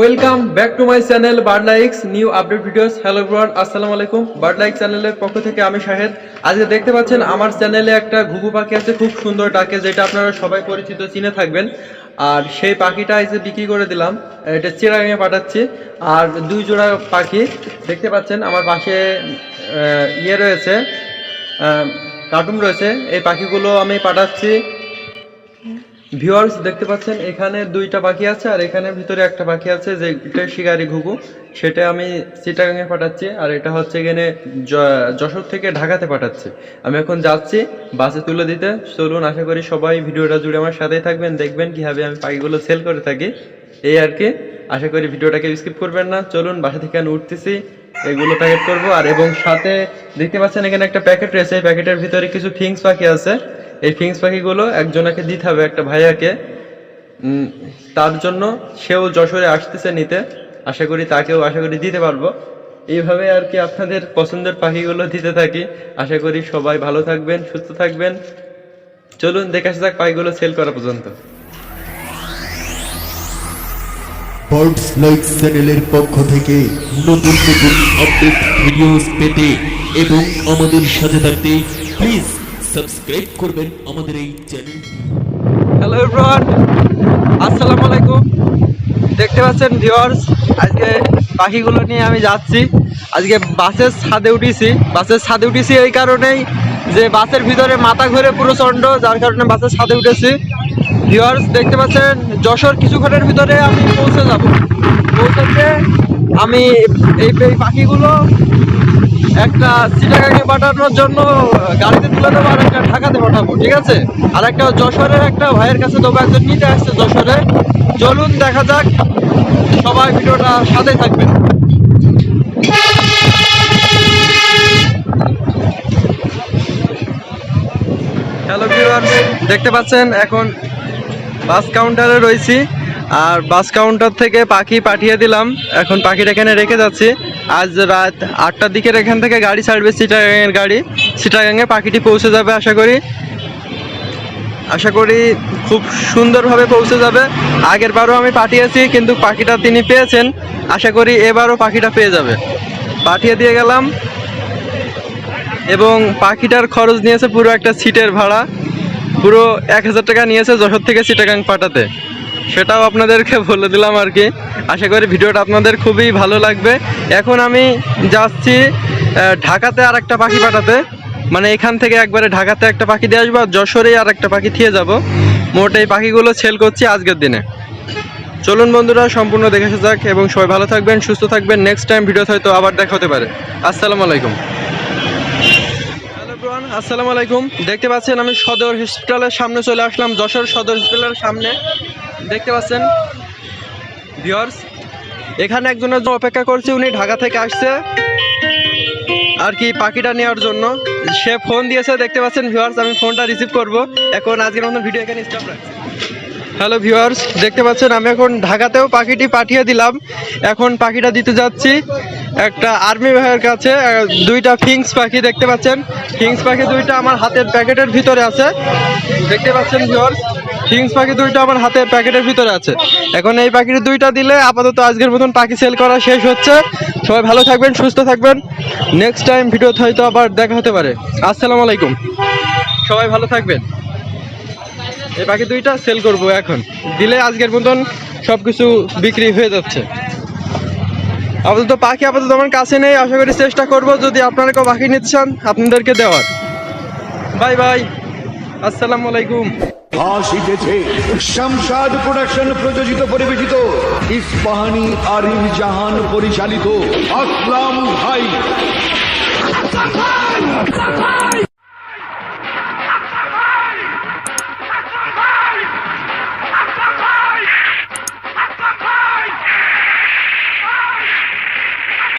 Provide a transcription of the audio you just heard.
Welcome back to my channel bird likes new update videos hello everyone আসসালামু আলাইকুম bird like চ্যানেলের পক্ষ থেকে আমি শাহেদ। আজকে দেখতে পাচ্ছেন, আমার চ্যানেলে একটা ঘুঘু পাখি আছে, খুব সুন্দর ডাকে, যেটা আপনারা সবাই পরিচিত, চিনে থাকবেন। আর সেই পাখিটা এসে বিক্রি করে দিলাম, এটা চিরাঙে পাঠাচ্ছি। আর দুই জোড়া পাখি, দেখতে পাচ্ছেন, আমার পাশে ইয়ে রয়েছে কার্টুন রয়েছে। এই পাখিগুলো আমি পাঠাচ্ছি। ভিউয়ার্স, দেখতে পাচ্ছেন, এখানে দুইটা পাখি আছে, আর এখানে ভিতরে একটা পাখি আছে, যেটা শিকারি ঘুঘু। সেটা আমি চিটাগাঙে পাঠাচ্ছি, আর এটা হচ্ছে এখানে যশোর থেকে ঢাকাতে পাঠাচ্ছি। আমি এখন যাচ্ছি বাসে তুলে দিতে। চলুন, আশা করি সবাই ভিডিওটা জুড়ে আমার সাথেই থাকবেন, দেখবেন কীভাবে আমি পাখিগুলো সেল করে থাকি। এই আর কি। আশা করি ভিডিওটাকে স্কিপ করবেন না। চলুন, বাসা থেকে আমি উঠতেছি, এগুলো প্যাকেট করব। আর এবং সাথে দেখতে পাচ্ছেন, এখানে একটা প্যাকেট রয়েছে প্যাকেটের ভিতরে কিছু থিংস পাখি আছে। এই ফিংস পাখিগুলো একজনকে দিতে হবে, একটা ভাইয়াকে। তার জন্য সেও যশোরে আসতেছে নিতে। আশা করি তাকেও, আশা করি দিতে পারব। এইভাবে আর কি আপনাদের পছন্দের পাখিগুলো দিতে থাকি। আশা করি সবাই ভালো থাকবেন, সুস্থ থাকবেন। চলুন, দেখে আসা যাক পাখিগুলো সেল করা পর্যন্ত। বার্ডস চ্যানেলের পক্ষ থেকে নতুন নতুন আপডেট ভিডিওস পেতে এবং আমাদের সাথে থাকতে প্লিজ সাবস্ক্রাইব করবেন আমাদের এই চ্যানেল হ্যালো এভরিওয়ান আসসালামু আলাইকুম। দেখতে পাচ্ছেন ভিউয়ার্স আজকে পাখিগুলো নিয়ে আমি যাচ্ছি। আজকে বাসের ছাদে উঠেছি। বাসের ছাদে উঠেছি এই কারণেই যে বাসের ভিতরে মাথা ঘুরে পুরো চন্ড যার কারণে বাসের ছাদে উঠেছি। ভিউয়ার্স দেখতে পাচ্ছেন, যশোর কিছুক্ষণের ভিতরে আমি পৌঁছে যাব। পৌঁছাতে আমি এই এই পাখিগুলো একটা চিটাগাঙে পাঠানোর জন্য গাড়িতে তুলে দেবো আর একটা ঢাকাতে পাঠাবো, ঠিক আছে? আর একটা যশোরের একটা ভাইয়ের কাছে দেবো একজন নিতে আসছে যশোরে। চলুন দেখা যাক, সবাই ভিডিওটা সাথে থাকবেন। হ্যালো দেখতে পাচ্ছেন, এখন বাস কাউন্টারে রয়েছি। আর বাস কাউন্টার থেকে পাখি পাঠিয়ে দিলাম। এখন পাখিটা এখানে রেখে যাচ্ছি। আজ রাত আটটার দিকের এখান থেকে গাড়ি ছাড়বে সিটাগাংয়ের গাড়ি। সিটাগাংয়ে পাখিটি পৌঁছে যাবে আশা করি। আশা করি খুব সুন্দরভাবে পৌঁছে যাবে। আগের বারও আমি পাঠিয়েছি, কিন্তু পাখিটা তিনি পেয়েছেন। আশা করি এবারও পাখিটা পেয়ে যাবে। পাঠিয়ে দিয়ে গেলাম। এবং পাখিটার খরচ নিয়েছে পুরো একটা সিটের ভাড়া। পুরো এক হাজার টাকা নিয়েছে যশোর থেকে সিটাগাং পাঠাতে। সেটাও আপনাদেরকে বলে দিলাম আর কি। আশা করি ভিডিওটা আপনাদের খুবই ভালো লাগবে। এখন আমি যাচ্ছি ঢাকাতে আর একটা পাখি পাঠাতে। মানে এখান থেকে একবারে ঢাকাতে একটা পাখি দিয়ে আসব আর যশোরেই আর একটা পাখি দিয়ে যাব। মোট এই পাখিগুলো সেল করছি আজকের দিনে। চলুন বন্ধুরা, সম্পূর্ণ দেখে যাক এবং সবাই ভালো থাকবেন, সুস্থ থাকবেন। নেক্সট টাইম ভিডিওতে হয়তো আবার দেখা হতে পারে। আসসালামু আলাইকুম। আসসালামু আলাইকুম। দেখতে পাচ্ছেন আমি সদর হসপিটালের সামনে চলে আসলাম, যশোর সদর হসপিটালের সামনে। দেখতে পাচ্ছেন? ভিওর্স এখানে একজনের জন্য অপেক্ষা করছি, উনি ঢাকা থেকে আসছে। আর কি পাখিটা নেওয়ার জন্য। সে ফোন দিয়েছে, দেখতে পাচ্ছেন ভিউয়ার্স আমি ফোনটা রিসিভ করব। এখন আজকের মতন ভিডিও এখানে স্টপ রাখছি। হ্যালো ভিউয়ার্স দেখতে পাচ্ছেন, আমি এখন ঢাকাতেও পাখিটি পাঠিয়ে দিলাম। এখন পাখিটা দিতে যাচ্ছি। একটা আর্মি ভাইয়ের কাছে দুইটা ফিংস পাখি দেখতে পাচ্ছেন। ফিংস পাখি দুইটা আমার হাতের প্যাকেটের ভিতরে আছে। দেখতে পাচ্ছেন ভিউয়ার্স ফিংস পাখি দুইটা আমার হাতের প্যাকেটের ভিতরে আছে। এখন এই পাখির দুইটা দিলে আপাতত আজকের মতন পাখি সেল করা শেষ হচ্ছে। সবাই ভালো থাকবেন, সুস্থ থাকবেন। নেক্সট টাইম ভিডিওতে হয়তো আবার দেখা হতে পারে। আসসালামু আলাইকুম। সবাই ভালো থাকবেন। এই পাখি দুইটা সেল করব এখন। দিলে আজকের মতন সব কিছু বিক্রি হয়ে যাচ্ছে। আপাতত পাখি আপাতত আমার কাছে নেই। আশা করি চেষ্টা করব। যদি আপনারা কেউ পাখি নিচ্ছেন আপনাদেরকে দেওয়ার। Bye bye. আসসালামু আলাইকুম। আসিতেছে। শামসাদ প্রোডাকশন প্রযোজিত পরিবেশিত ইস্পাহানি আরিফ জাহান পরিচালিত। আসলাম ভাই।